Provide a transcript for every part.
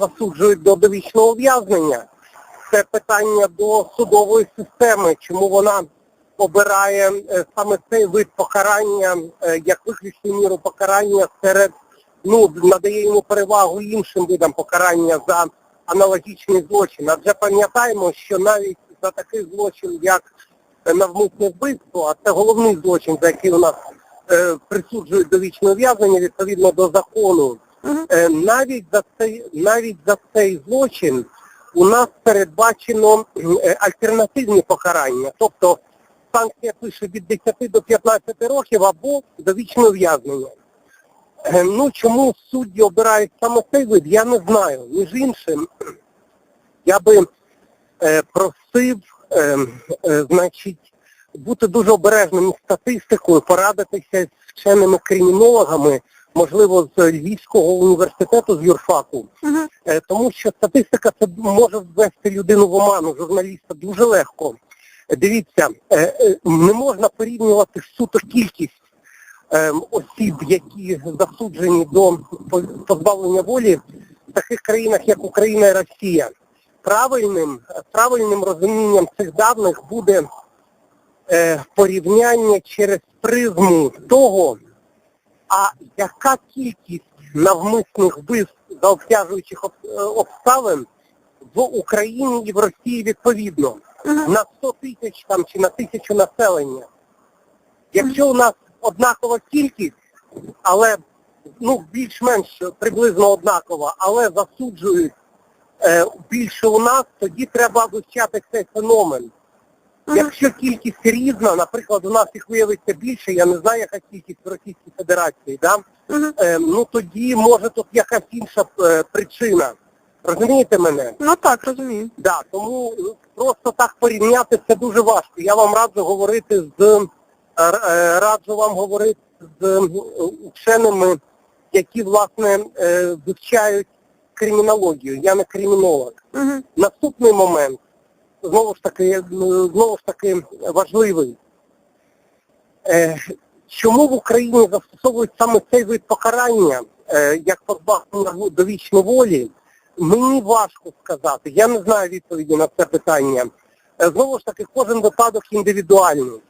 засуджують до довічного ув'язнення. Це питання до судової системи, чому вона обирає е, саме цей вид покарання е, як виключну міру покарання серед ну надає йому перевагу іншим видам покарання за аналогічний злочин. Адже пам'ятаємо, що навіть за такий злочин, як е, навмисне вбивство, а це головний злочин, за який у нас присуджують довічне ув'язнення відповідно до закону. Е, навіть за цей навіть за цей злочин у нас передбачено е, альтернативні покарання, тобто санкція пише від 10 до 15 років або довічне ув'язнення. Е, Ну чому судді обирають саме цей вид, я не знаю. Між іншим, я би просив, значить, бути дуже обережним статистикою, порадитися з вченими кримінологами, можливо, з Львівського університету, з юрфаку. Е, тому що статистика це може ввести людину в оману, журналіста дуже легко. Е, Дивіться, е, не можна порівнювати суто кількість е, осіб, які засуджені до позбавлення волі в таких країнах, як Україна і Росія. Правильним, правильним розумінням цих даних буде порівняння через призму того, а яка кількість навмисних вбивств за обтяжуючих е, обставин в Україні і в Росії відповідно на 100 тисяч там чи на тисячу населення. Якщо у нас однакова кількість, але ну більш-менш приблизно однакова, але засуджують е, більше у нас, тоді треба вивчати цей феномен. Якщо кількість різна, наприклад, у нас їх виявиться більше, я не знаю, яка кількість в Російській Федерації, да? Е, ну тоді може тут якась інша е, причина. Розумієте мене? Ну так, розумію. Да, тому ну, просто так порівняти це дуже важко. Я вам раджу говорити з е, е, раджу вам говорити з е, вченими, які власне е, вивчають кримінологію. Я не кримінолог. Наступний момент знову ж таки, е, знову ж таки важливий. Е, Чому в Україні застосовують саме цей вид покарання, е, як позбавлення довічної волі, мені важко сказати. Я не знаю відповіді на це питання. Е, Знову ж таки, кожен випадок індивідуальний.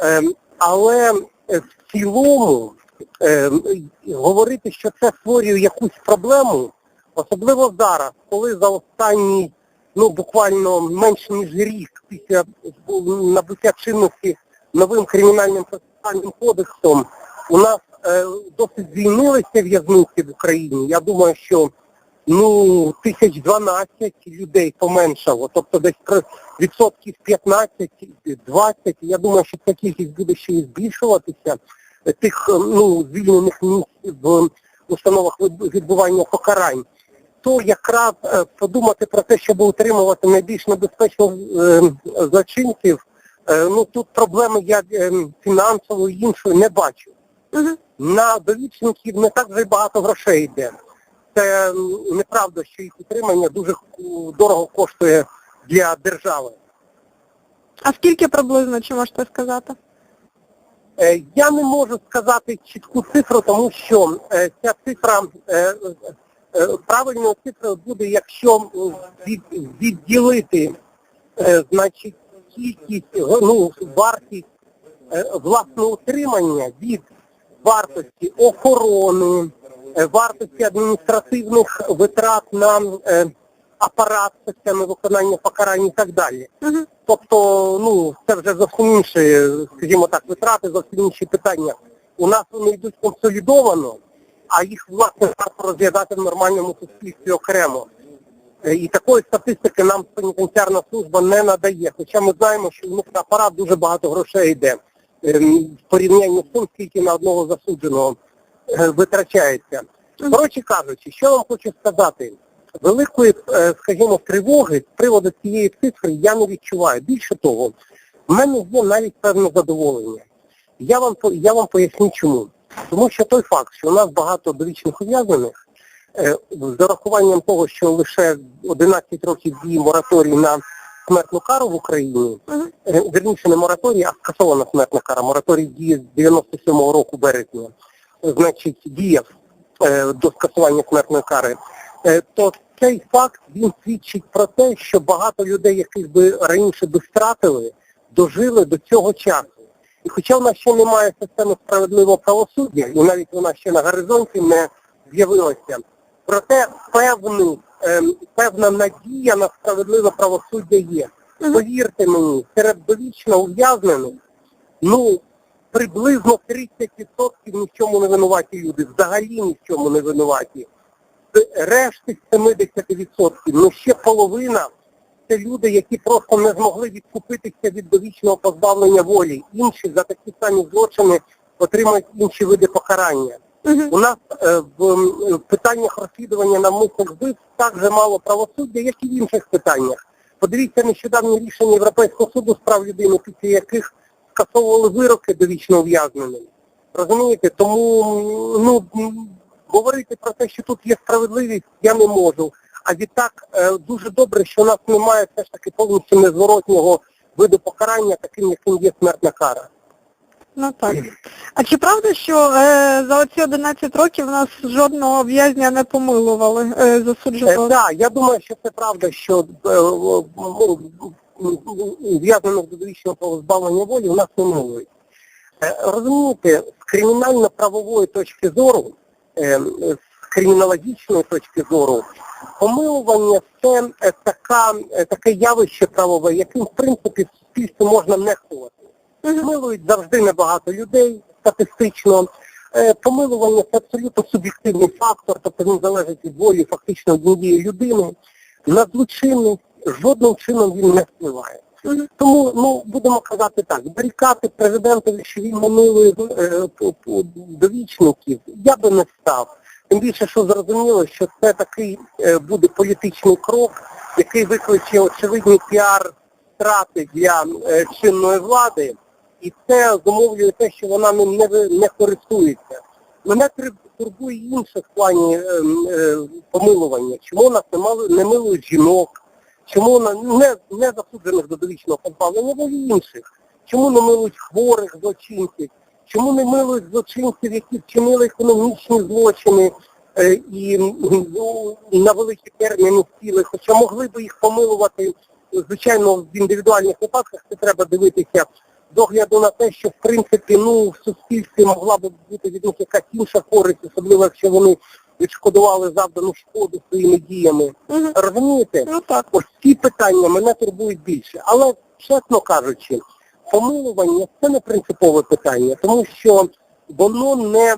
Е, Але в цілому е, говорити, що це створює якусь проблему, особливо зараз, коли за останній, ну буквально менше ніж рік після набуття чинності новим кримінальним процесуальним кодексом, у нас е, досить звільнилися в'язниці в Україні. Я думаю, що ну тисяч 12 людей поменшало, тобто десь відсотків 15-20. Я думаю, що ця кількість буде ще і збільшуватися. Тих ну звільнених місць в установах відбування покарань. То якраз е, подумати про те, щоб утримувати найбільш небезпечних е, злочинців, е, ну тут проблеми я фінансової іншої не бачу. На довічників не так вже багато грошей йде. Це неправда, що їх утримання дуже дорого коштує для держави. А скільки приблизно, чи можете сказати? Я не можу сказати чітку цифру, тому що ця цифра е, правильною цифрою буде, якщо від, відділити е, значить кількість ну, вартість е, власне утримання від вартості охорони, вартості адміністративних витрат на апарат системи виконання покарань і так далі. Тобто, ну, це вже зовсім інші, скажімо так, витрати, зовсім інші питання. У нас вони йдуть консолідовано, а їх, власне, розглядати в нормальному суспільстві окремо. Е, І такої статистики нам пенітенціарна служба не надає. Хоча ми знаємо, що в них на апарат дуже багато грошей йде ем, в порівнянні з тим, скільки на одного засудженого е, витрачається. Коротше кажучи, що я вам хочу сказати, великої, е, скажімо, тривоги з приводу цієї цифри я не відчуваю. Більше того, в мене є навіть певне задоволення. Я вам я вам поясню чому. Тому що той факт, що у нас багато довічних ув'язнених, е, з урахуванням того, що лише 11 років діє мораторій на смертну кару в Україні, е, верніше не мораторій, а скасована смертна кара. Мораторій діє з 97-го року березня. Значить, діяв е, до скасування смертної кари. То цей факт він свідчить про те, що багато людей, яких би раніше би втратили, дожили до цього часу. І хоча в нас ще немає системи справедливого правосуддя, і навіть вона ще на горизонті не з'явилася, проте певний, ем, певна надія на справедливе правосуддя є. Повірте мені, серед довічно ув'язнених, ну, приблизно 30% ні в чому не винуваті люди, взагалі ні в чому не винуваті. Решти 70%, ну ще половина це люди, які просто не змогли відкупитися від довічного позбавлення волі. Інші за такі самі злочини отримують інші види покарання. Мгм. У нас е, в, в питаннях розслідування навмисних вбивств так же мало правосуддя, як і в інших питаннях. Подивіться нещодавні рішення Європейського суду з прав людини, після яких скасовували вироки довічно ув'язненим. Розумієте? Тому ну, говорити про те, що тут є справедливість, я не можу. А відтак е, дуже добре, що у нас немає все ж таки повністю незворотнього виду покарання, таким, яким є смертна кара. Ну так. А чи правда, що е, за оці 11 років нас жодного в'язня не помилували е, Е, засуджували? Так, я думаю, що це правда, що е, ну, зв'язано з довічного позбавлення волі у нас не милують. Е, Розумієте, з кримінально-правової точки зору, е, з кримінологічної точки зору, помилування це е, така, е, таке явище правове, яким в принципі в суспільстві можна нехтувати. Мгм. Милують завжди небагато людей статистично. Е, Помилування це абсолютно суб'єктивний фактор, тобто він залежить від волі фактично однієї людини. На злочинність жодним чином він не впливає. Тому ну будемо казати так, барикати президентові, що він п- довічників, я би не став. Тим більше, що зрозуміло, що це такий е, буде політичний крок, який викличе очевидні піар втрати для е, чинної влади, і це зумовлює те, що вона ним не, не користується. Мене турбує інше в плані е, помилування. Чому нас не, мали, не милують жінок? Чому на не, не засуджених до довічного позбавлення волі інших? Чому не милують хворих злочинців? Чому не милують злочинців, які вчинили економічні злочини е, і ну, на великі терміни сіли? Хоча могли би їх помилувати, звичайно, в індивідуальних випадках це треба дивитися з огляду на те, що в принципі ну в суспільстві могла б бути від них якась інша користь, особливо якщо вони відшкодували завдану шкоду своїми діями. Мгм. Розумієте? Ну так. Ось ці питання мене турбують більше. Але, чесно кажучи, помилування це не принципове питання, тому що воно не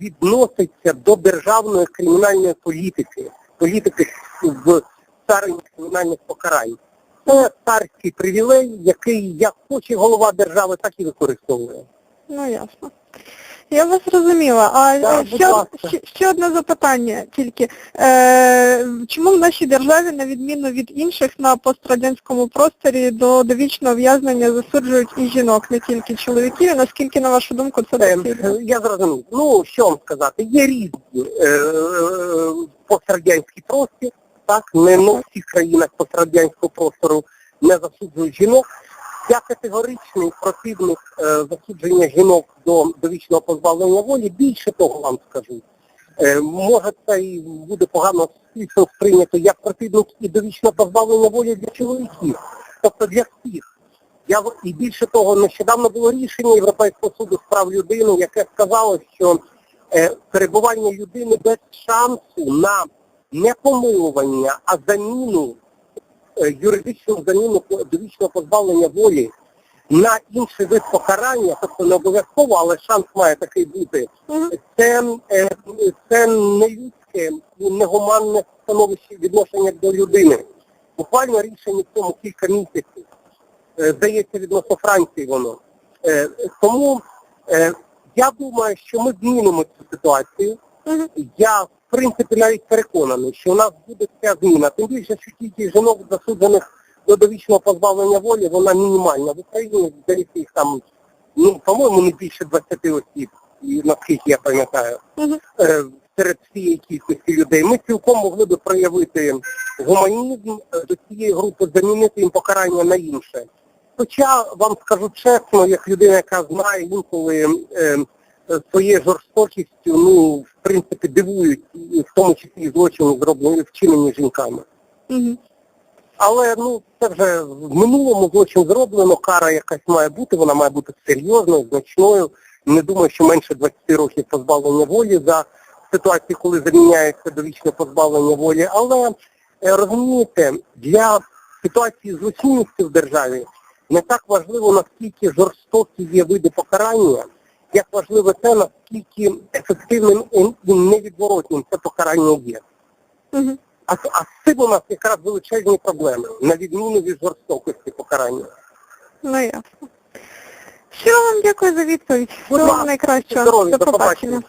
відноситься до державної кримінальної політики, політики в царині кримінальних покарань. Це царський привілей, який як хоче голова держави, так і використовує. Ну ясно. Я вас зрозуміла. А е, ще, ще, ще одне запитання тільки. Е, чому в нашій державі, на відміну від інших на пострадянському просторі, до довічного в'язнення засуджують і жінок, не тільки чоловіків, наскільки, на вашу думку, це Е, доцільно? Я зрозумів. Ну, що вам сказати, є різні е, е, пострадянський простір, так, не ну, в всіх країнах пострадянського простору не засуджують жінок. Я категоричний противник е, засудження жінок до довічного позбавлення волі. Більше того вам скажу. Е, може це і буде погано сприйнято як противник і довічного позбавлення волі для чоловіків, тобто для всіх. Я і більше того, нещодавно було рішення Європейського суду з прав людини, яке сказало, що е, перебування людини без шансу на не помилування, а заміну юридичну заміну довічного позбавлення волі на інший вид покарання, тобто не обов'язково, але шанс має такий бути. Це, е, це не людське, і негуманне становище відношення до людини. Буквально рішення в цьому кілька місяців. Е, Здається, відносно Франції воно. Е, Тому е, я думаю, що ми змінимо цю ситуацію. Я, в принципі, навіть переконаний, що у нас буде ця зміна. Тим більше, що кількість жінок засуджених до довічного позбавлення волі, вона мінімальна. В Україні, здається, їх там, ну, по-моєму, не більше 20 осіб, і наскільки я пам'ятаю, е, серед цієї кількості людей. Ми цілком могли би проявити гуманізм е, до цієї групи, замінити їм покарання на інше. Хоча вам скажу чесно, як людина, яка знає інколи е, своєю жорстокістю, ну, в принципі, дивують в тому числі і злочини зроблені вчинені жінками. Угу. Але ну це вже в минулому злочин зроблено, кара якась має бути, вона має бути серйозною, значною. Не думаю, що менше 20 років позбавлення волі за ситуацію, коли заміняється довічне позбавлення волі. Але е, розумієте, для ситуації злочинності в державі не так важливо, наскільки жорстокі є види покарання, як важливо те, наскільки ефективним і- невідворотнім невідворотним це покарання є. Угу. А, а з цим у нас якраз величезні проблеми, на відміну від жорстокості покарання. Ну ясно. Щиро вам дякую за відповідь. Всього вам найкращого. До побачення.